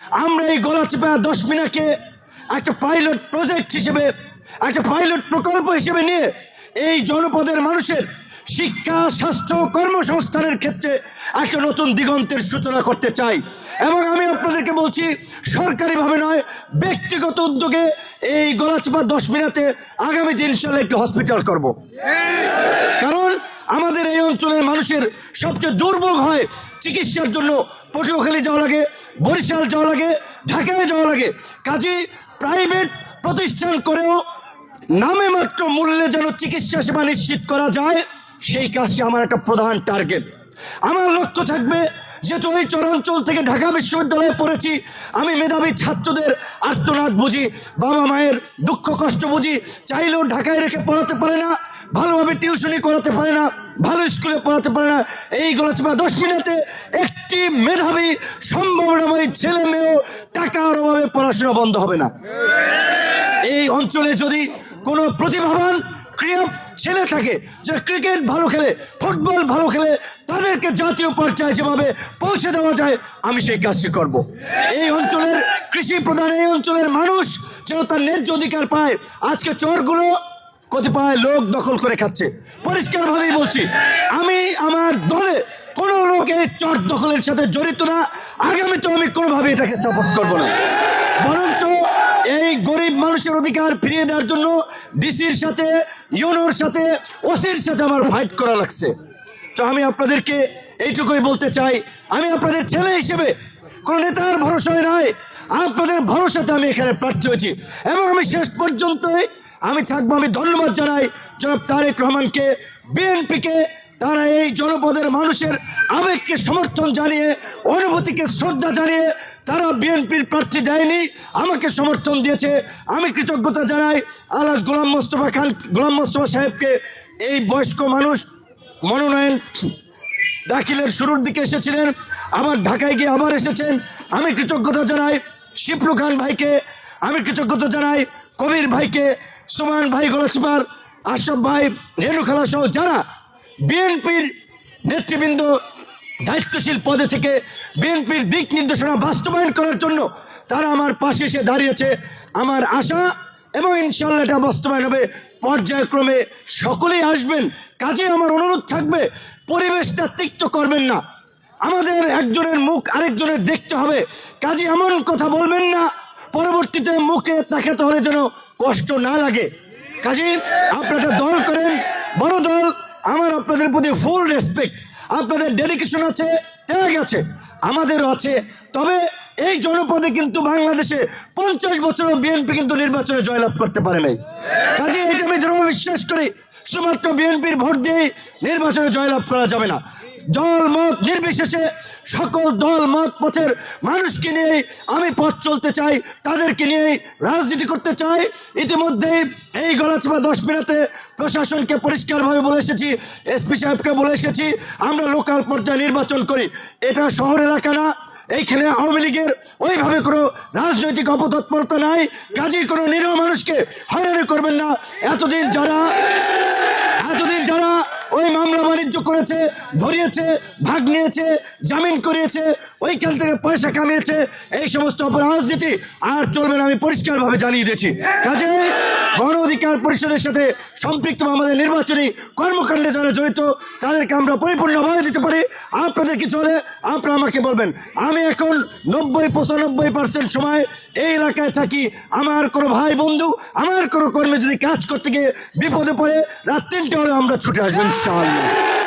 আমরা এই গলাচিপা দশ মিনাকে একটা পাইলট প্রজেক্ট হিসেবে, একটা পাইলট প্রকল্প হিসেবে নিয়ে এই জনপদের মানুষের শিক্ষা, স্বাস্থ্য, কর্মসংস্থানের ক্ষেত্রে একটা নতুন দিগন্তের সূচনা করতে চাই। এবং আমি আপনাদেরকে বলছি, সরকারিভাবে নয়, ব্যক্তিগত উদ্যোগে এই গলাচিপা দশ মিনাতে আগামী দিন সালে একটি হসপিটাল করব। কারণ আমাদের অঞ্চলের মানুষের সবচেয়ে দুর্ভোগ হয় চিকিৎসার জন্য। পটুয়াখালী যাওয়া লাগে, বরিশাল যাওয়া লাগে, ঢাকায় যাওয়া লাগে। কাজে প্রাইভেট প্রতিষ্ঠান করেও নামে মাত্র মূল্যে যেন চিকিৎসা সেবা নিশ্চিত করা যায়, সেই কাজটি আমার একটা প্রধান টার্গেট। আমার লক্ষ্য থাকবে যেহেতু ওই চরাঞ্চল থেকে ঢাকা বিশ্ববিদ্যালয়ে পড়েছি, আমি মেধাবী ছাত্রদের আর্তনাদ বুঝি, বাবা মায়ের দুঃখ কষ্ট বুঝি, চাইলেও ঢাকায় রেখে পড়াতে পারে না, ভালোভাবে টিউশনি করাতে পারে না, ভালো স্কুলে পড়াতে পারে না। এইগুলো বা দশ মিনিটে একটি মেধাবী, সম্ভাবনাময়ী ছেলে মেয়েও টাকার অভাবে পড়াশোনা বন্ধ হবে না। এই অঞ্চলে যদি কোনো প্রতিভাবান ক্রীড়া ছেলে থাকে, যে ক্রিকেট ভালো খেলে ফুটবল ভালো খেলে, তাদেরকে জাতীয় পর্যায়ে যেভাবে পৌঁছে দেওয়া যায়, আমি সেই কাজটি করব। এই অঞ্চলের কৃষি প্রধান, এই অঞ্চলের মানুষ যেন তার ন্যায্য অধিকার পায়, আজকে চরগুলো কতিপয় লোক দখল করে খাচ্ছে পরিষ্কারভাবেই বলছি, আমি আমার দলে কোনো লোক এই চর দখলের সাথে জড়িত না আগামী তো আমি কোনোভাবে এটাকে সাপোর্ট করব না বরঞ্চ এই গরিব মানুষের অধিকার ফিরিয়ে দেওয়ার জন্য ডিসির সাথে, ইউনোর সাথে, ওসির সাথে আমার ফাইট করা লাগছে। তো আমি আপনাদেরকে এইটুকুই বলতে চাই, আমি আপনাদের ছেলে হিসেবে কোনো নেতার ভরসায় নয় আপনাদের ভরসাতে আমি এখানে প্রার্থী হয়েছি। এবং আমি শেষ পর্যন্তই আমি থাকব, আমি ধন্যবাদ জানাই জনাব তারেক রহমানকে, বিএনপিকে তারা এই জনপদের মানুষের আবেগকে সমর্থন জানিয়ে, অনুভূতিকে শ্রদ্ধা জানিয়ে, তারা বিএনপির প্রার্থী দেয়নি, আমাকে সমর্থন দিয়েছে। আমি কৃতজ্ঞতা জানাই আলাস গোলাম মোস্তফা খান, গোলাম মোস্তফা সাহেবকে। এই বয়স্ক মানুষ মনোনয়ন দাখিলের শুরুর দিকে এসেছিলেন, আবার ঢাকায় গিয়ে আবার এসেছেন। আমি কৃতজ্ঞতা জানাই শিপ্রু খান ভাইকে, আমি কৃতজ্ঞতা জানাই কবির ভাইকে, সুমান ভাই গোলাসপার আশরাফ ভাই রেণু যারা বিএনপির নেতৃবৃন্দ দায়িত্বশীল পদে থেকে বিএনপির দিক নির্দেশনা বাস্তবায়ন করার জন্য তারা আমার পাশে এসে দাঁড়িয়েছে। আমার আশা এবং ইনশাল্লাহ এটা বাস্তবায়ন হবে। পর্যায়ক্রমে সকলেই আসবেন। কাজে আমার অনুরোধ থাকবে, পরিবেশটা তিক্ত করবেন না। আমাদের একজনের মুখ আরেকজনের দেখতে হবে। কাজে এমন কথা বলবেন না, পরবর্তীতে মুখে তাকাতে হলে যেন কষ্ট না লাগে। কাজে আপনারা দল করেন, বড় আপনাদের প্রতি ফুল রেসপেক্ট আপনাদের ডেডিকেশন আছে, ত্যাগ আছে, আমাদেরও আছে। তবে এই জনপদে কিন্তু বাংলাদেশে পঞ্চাশ বছরও বিএনপি কিন্তু নির্বাচনে জয়লাভ করতে পারে নাই। কাজে এটা আমি দৃঢ় বিশ্বাস করি, শুধুমাত্র বিএনপির ভোট দিয়ে নির্বাচনে জয়লাভ করা যাবে না। দল মত নির্বিশেষে সকল দল মত পথের মানুষকে নিয়ে আমি পথ চলতে চাই, তাদেরকে নিয়ে রাজনীতি করতে চাই। ইতিমধ্যেই এই গলাচিপা দশ মিনিটে প্রশাসনকে পরিষ্কারভাবে বলে এসেছি এসপি সাহেবকে বলে এসেছি, আমরা লোকাল পর্যায়ে নির্বাচন করি। এটা শহর এলাকা না, এইখানে আওয়ামী লীগের ওইভাবে কোনো রাজনৈতিক অপতৎপরতা নাই। কাজেই কোনো নিরীহ মানুষকে হয়রানি করবেন না। এতদিন যারা এতদিন যারা ওই মামলা বাণিজ্য করেছে, ধরিয়েছে, ভাগ নিয়েছে, জামিন করিয়েছে, ওইখান থেকে পয়সা কামিয়েছে। এই সমস্ত অপরাজনীতি আর চলবে না, আমি পরিষ্কারভাবে জানিয়ে দিয়েছি। কাজে গণ অধিকার পরিষদের সাথে সম্পৃক্ত আমাদের নির্বাচনী কর্মকাণ্ডে যারা জড়িত, তাদেরকে আমরা পরিপূর্ণভাবে দিতে পারি। আপনাদের কিছু হলে আপনারা আমাকে বলবেন। আমি এখন নব্বই, পঁচানব্বই পার্সেন্ট সময় এই এলাকায় থাকি। আমার কোনো ভাই বন্ধু, আমার কোনো কর্মে যদি কাজ করতে গিয়ে বিপদে পড়ে, রাত তিনটে হলে আমরা ছুটে আসবেন ইনশাআল্লাহ।